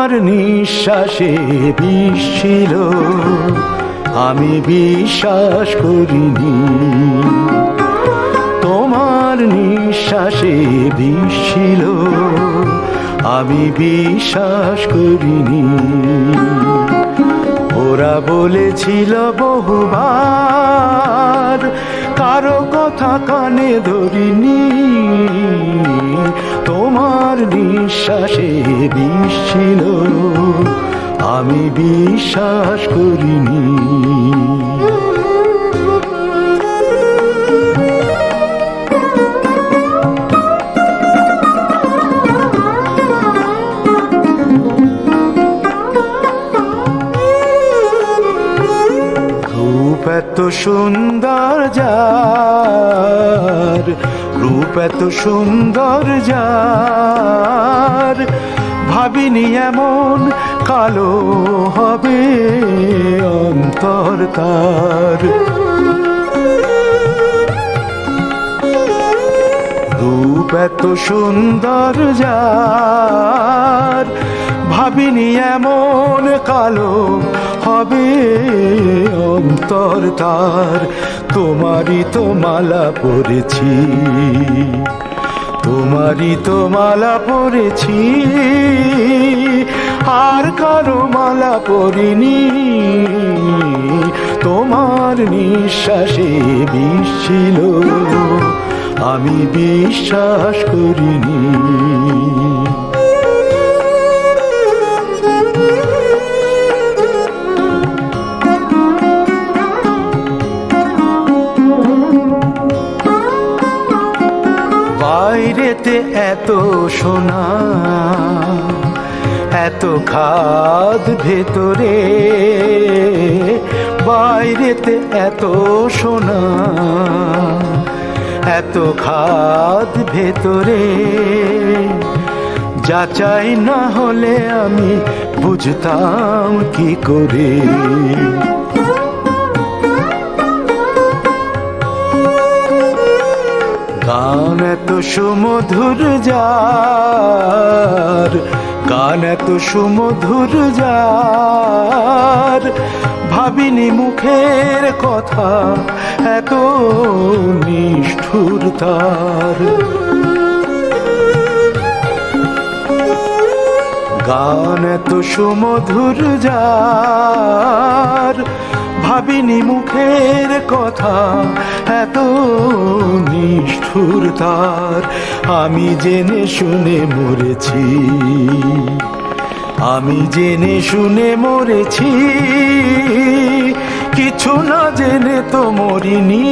তোমার নিঃশ্বাসে বিষ ছিল আমি বিশ্বাস করিনি। তোমার নিঃশ্বাসে বিষ ছিল আমি বিশ্বাস করিনি। ওরা বলেছিল বহুবার, কারও কথা কানে ধরিনি। তোমার নিঃশ্বাসে বিষ ছিল। আমি বিশ্বাস করিনি। এত সুন্দর যার, রূপ এত সুন্দর যার, ভাবিনি এমন কালো হবে অন্তর তার। রূপ এত সুন্দর যার, ভাবিনি এমন কালো হবে অন্তর তার। তোমারই তো মালা পরেছি। তোমারই তো মালা পরেছি। আর কারও মালা পরিনি। তোমার নিঃশ্বাসে ছিল। আমি বিশ্বাস করিনি। বাইরেতে এত সোনা, এত খাদ ভেতরে, বাইরেতে এত সোনা, এত খাদ ভেতরে। যাচাই না হলে আমি বুঝতাম কি করে। সুমধুর যার গান এত সুমধুর যার। ভাবিনি মুখের কথা, এত নিষ্ঠুর তার। গান এত সুমধুর যার ভাবিনি মুখের কথা, এত নিষ্ঠুর তার আমি জেনে শুনে মরেছি, আমি জেনে শুনে মরেছি। কিছু না জেনে তো মরিনি,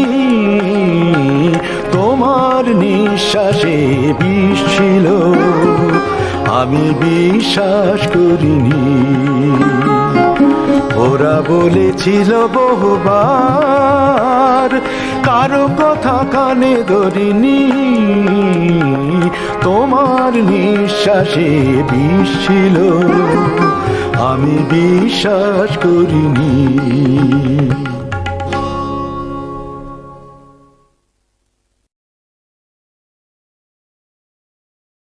তোমার নিঃশ্বাসে বিষ ছিল। আমি বিশ্বাস করিনি। ওরা বলেছিল বহুবার কারও কথা কানে ধরিনি। তোমার নিঃশ্বাসে বিষ আমি বিশ্বাস করিনি।